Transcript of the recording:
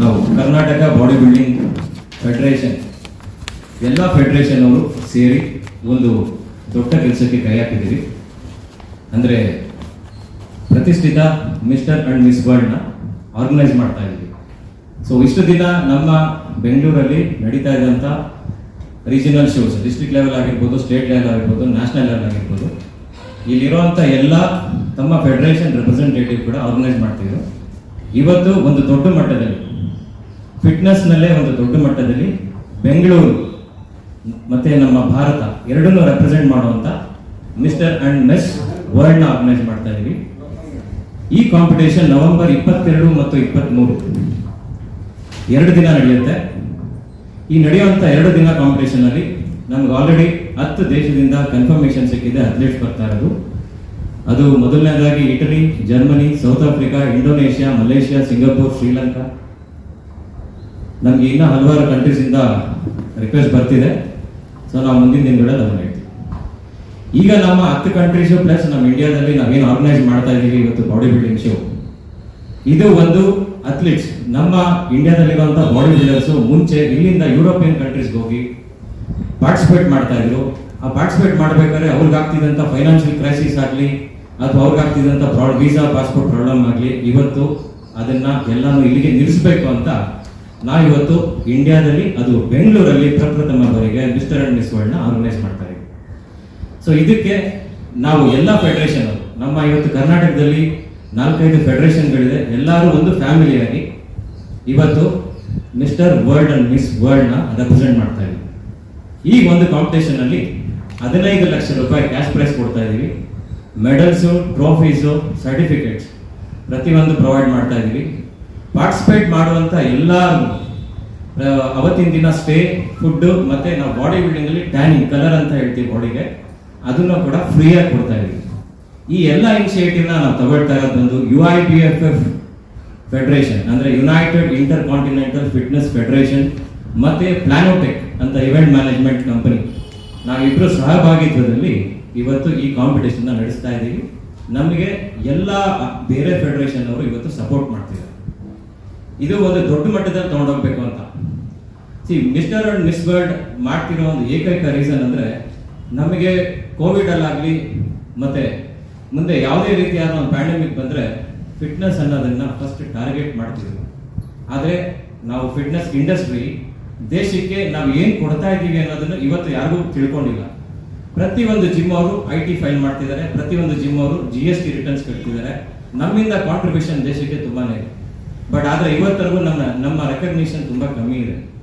ನಾವು Karnataka body building federation ಎಲ್ಲ federation ಅವರು ಸೇರಿ ಒಂದು ದೊಡ್ಡ ಕೆಲಸಕ್ಕೆ ಕೈ ಹಾಕಿದ್ದೀವಿ. ಅಂದರೆ ಪ್ರತಿಷ್ಠಿತ ಮಿಸ್ಟರ್ ಅಂಡ್ ಮಿಸ್ ವರ್ಲ್ಡ್ನ ಆರ್ಗನೈಸ್ ಮಾಡ್ತಾ ಇದ್ದೀವಿ. ಸೊ ಇಷ್ಟು ದಿನ ನಮ್ಮ ಬೆಂಗಳೂರಲ್ಲಿ ನಡೀತಾ ಇದ್ದಂಥ ರೀಜನಲ್ ಶೋಸ್ ಡಿಸ್ಟ್ರಿಕ್ಟ್ ಲೆವೆಲ್ ಆಗಿರ್ಬೋದು ಸ್ಟೇಟ್ ಲೆವೆಲ್ ಆಗಿರ್ಬೋದು ನ್ಯಾಷನಲ್ ಲೆವೆಲ್ ಆಗಿರ್ಬೋದು ಇಲ್ಲಿರುವಂಥ ಎಲ್ಲ ತಮ್ಮ ಫೆಡರೇಷನ್ ರೆಪ್ರೆಸೆಂಟೇಟಿವ್ ಕೂಡ ಆರ್ಗನೈಸ್ ಮಾಡ್ತಿದ್ರು. ಇವತ್ತು ಒಂದು ದೊಡ್ಡ ಮಟ್ಟದಲ್ಲಿ ಫಿಟ್ನೆಸ್ನಲ್ಲೇ ಒಂದು ದೊಡ್ಡ ಮಟ್ಟದಲ್ಲಿ ಬೆಂಗಳೂರು, ಮತ್ತೆ ನಮ್ಮ ಭಾರತ ಎರಡನ್ನೂ ರೆಪ್ರೆಸೆಂಟ್ ಮಾಡುವಂತ ಮಿಸ್ಟರ್ ಅಂಡ್ ಮಿಸ್ ವರ್ಲ್ಡ್ನ ಆರ್ಗನೈಸ್ ಮಾಡ್ತಾ ಇದೀವಿ. ಈ ಕಾಂಪಿಟೇಷನ್ ನವೆಂಬರ್ ಇಪ್ಪತ್ತೆರಡು ಮತ್ತು ಇಪ್ಪತ್ತ್ಮೂರು ಎರಡು ದಿನ ನಡೆಯುತ್ತೆ. ಈ ನಡೆಯುವಂಥ ಎರಡು ದಿನ ಕಾಂಪಿಟೇಷನ್ ಅಲ್ಲಿ ನಮ್ಗೆ ಆಲ್ರೆಡಿ ಹತ್ತು ದೇಶದಿಂದ ಕನ್ಫರ್ಮೇಶನ್ ಸಿಕ್ಕಿದೆ ಅಥ್ಲೀಟ್ಸ್ ಬರ್ತಾ ಇರೋದು. ಅದು ಮೊದಲನೇದಾಗಿ Italy Germany South Africa Indonesia Malaysia Singapore Sri Lanka ನಮ್ಗೆ ಇನ್ನೂ ಹಲವಾರು ಕಂಟ್ರೀಸಿಂದ ರಿಕ್ವೆಸ್ಟ್ ಬರ್ತಿದೆ. ಸೊ ನಾವು ಮುಂದಿನ ದಿನಗಳಲ್ಲಿ ಅದನ್ನ ಹೇಳ್ತೀವಿ. ಈಗ ನಮ್ಮ ಹತ್ತು ಕಂಟ್ರೀಸು ಪ್ಲಸ್ ನಮ್ಮ ಇಂಡಿಯಾದಲ್ಲಿ ನಾವೇನು ಆರ್ಗನೈಸ್ ಮಾಡ್ತಾ ಇದ್ದೀವಿ ಇವತ್ತು ಬಾಡಿ ಬಿಲ್ಡಿಂಗ್ ಶೋ ಇದು ಒಂದು ಅಥ್ಲೀಟ್ಸ್ ನಮ್ಮ ಇಂಡಿಯಾದಲ್ಲಿರುವಂಥ ಬಾಡಿ ಬಿಲ್ಡರ್ಸ್ ಮುಂಚೆ ಇಲ್ಲಿಂದ ಯುರೋಪಿಯನ್ ಕಂಟ್ರೀಸ್ಗೆ ಹೋಗಿ ಪಾರ್ಟಿಸಿಪೇಟ್ ಮಾಡ್ತಾ ಇದ್ರು. ಆ ಪಾರ್ಟಿಸಿಪೇಟ್ ಮಾಡಬೇಕಾದ್ರೆ ಅವ್ರಿಗೆ ಆಗ್ತಿದ್ದಂಥ ಫೈನಾನ್ಷಿಯಲ್ ಕ್ರೈಸಿಸ್ ಆಗಲಿ, ಅಥವಾ ಅವ್ರಿಗೆ ಆಗ್ತಿದ್ದಂಥ ಪ್ರಾಡ್ ವೀಸಾ ಪಾಸ್ಪೋರ್ಟ್ ಪ್ರಾಬ್ಲಮ್ ಆಗಲಿ, ಇವತ್ತು ಅದನ್ನ ಎಲ್ಲಾನು ಇಲ್ಲಿಗೆ ನಿಲ್ಲಿಸಬೇಕು ಅಂತ ನಾವಿವತ್ತು ಇಂಡಿಯಾದಲ್ಲಿ, ಅದು ಬೆಂಗಳೂರಲ್ಲಿ ಪ್ರಪ್ರಥಮ ಬಾರಿಗೆ ಮಿಸ್ಟರ್ ಮಿಸ್ ವರ್ಲ್ಡ್ನ ಆರ್ಗನೈಸ್ ಮಾಡ್ತಾ ಇದ್ದೀವಿ ಸೊ ಇದಕ್ಕೆ ನಾವು ಎಲ್ಲ ಫೆಡರೇಷನ್ ನಮ್ಮ ಇವತ್ತು ಕರ್ನಾಟಕದಲ್ಲಿ ನಾಲ್ಕೈದು ಫೆಡರೇಷನ್ಗಳಿದೆ ಎಲ್ಲರೂ ಒಂದು ಫ್ಯಾಮಿಲಿಯಾಗಿ ಇವತ್ತು ಮಿಸ್ಟರ್ ವರ್ಲ್ಡ್ ಅಂಡ್ ಮಿಸ್ ವರ್ಲ್ಡ್ನ ರೆಪ್ರೆಸೆಂಟ್ ಮಾಡ್ತಾ ಇದ್ದೀವಿ. ಈ ಒಂದು ಕಾಂಪಿಟೇಷನ್ ಅಲ್ಲಿ ಹದಿನೈದು ಲಕ್ಷ ರೂಪಾಯಿ ಕ್ಯಾಶ್ ಪ್ರೈಸ್ ಕೊಡ್ತಾ ಇದ್ದೀವಿ. ಮೆಡಲ್ಸು ಟ್ರೋಫೀಸು ಸರ್ಟಿಫಿಕೇಟ್ಸ್ ಪ್ರತಿಯೊಂದು ಪ್ರೊವೈಡ್ ಮಾಡ್ತಾ ಇದ್ದೀವಿ. ಪಾರ್ಟಿಸಿಪೇಟ್ ಮಾಡುವಂತ ಎಲ್ಲ ಅವತ್ತಿನ ದಿನ ಸ್ಟೇ ಫುಡ್ ಮತ್ತೆ ನಾವು ಬಾಡಿ ಬಿಲ್ಡಿಂಗಲ್ಲಿ ಟ್ಯಾನಿಂಗ್, ಕಲರ್ ಅಂತ ಹೇಳ್ತೀವಿ ಬಾಡಿಗೆ ಅದನ್ನು ಕೂಡ ಫ್ರೀಯಾಗಿ ಕೊಡ್ತಾ ಇದ್ದೀವಿ. ಈ ಎಲ್ಲ ಇನಿಷಿಯೇಟಿವ್ ನಾವು ತಗೊಳ್ತಾ ಇರೋದು ಬಂದು U I B F F federation ಅಂದ್ರೆ United inter continental fitness Federation ಮತ್ತೆ ಪ್ಲಾನೋಟೆಕ್ ಅಂತ ಇವೆಂಟ್ ಮ್ಯಾನೇಜ್ಮೆಂಟ್ ಕಂಪನಿ ನಾವಿಬ್ಬರು ಸಹಭಾಗಿತ್ವದಲ್ಲಿ ಇವತ್ತು ಈ ಕಾಂಪಿಟೇಷನ್ನ ನಡೆಸ್ತಾ ಇದ್ದೀವಿ. ನಮಗೆ ಎಲ್ಲ, ಬೇರೆ ಫೆಡರೇಷನ್ ಅವರು ಇವತ್ತು ಸಪೋರ್ಟ್ ಮಾಡ್ತಿದ್ದಾರೆ. ಇದು ಒಂದು ದೊಡ್ಡ ಮಟ್ಟದಲ್ಲಿ ತಗೊಂಡೋಗ್ಬೇಕು ಅಂತ. ಸಿ ಮಿಸ್ಟರ್ ಅಂಡ್ ಮಿಸ್ ವರ್ಲ್ಡ್ ಮಾಡ್ತಿರೋ ಒಂದು ಏಕೈಕ ರೀಸನ್ ಅಂದರೆ ನಮಗೆ ಕೋವಿಡ್ ಮತ್ತು ಮುಂದೆ ಯಾವುದೇ ರೀತಿಯಾದ ಒಂದು ಪ್ಯಾಂಡಮಿಕ್ ಬಂದರೆ ಫಿಟ್ನೆಸ್ ಅನ್ನೋದನ್ನು ಫಸ್ಟ್ ಟಾರ್ಗೆಟ್ ಮಾಡ್ತಿದ್ರು ಆದರೆ ನಾವು ಫಿಟ್ನೆಸ್ ಇಂಡಸ್ಟ್ರಿ ದೇಶಕ್ಕೆ ನಾವು ಏನು ಕೊಡ್ತಾ ಇದ್ದೀವಿ ಅನ್ನೋದನ್ನು ಇವತ್ತು ಯಾರಿಗೂ ತಿಳ್ಕೊಂಡಿಲ್ಲ. ಪ್ರತಿಯೊಂದು ಜಿಮ್ ಅವರು ಐ ಟಿ ಫೈಲ್ ಮಾಡ್ತಿದ್ದಾರೆ, ಪ್ರತಿಯೊಂದು ಜಿಮ್ ಅವರು ಜಿ ಎಸ್ ಟಿ ರಿಟರ್ನ್ಸ್ ಕಟ್ತಿದ್ದಾರೆ. ನಮ್ಮಿಂದ ಕಾಂಟ್ರಿಬ್ಯೂಷನ್ ದೇಶಕ್ಕೆ ತುಂಬಾನೇ ಇದೆ. ಬಟ್ ಆದರೆ ಇವತ್ತರೆಗೂ ನಮ್ಮ ನಮ್ಮ ರೆಕಗ್ನಿಷನ್ ತುಂಬಾ ಕಮ್ಮಿ ಇದೆ.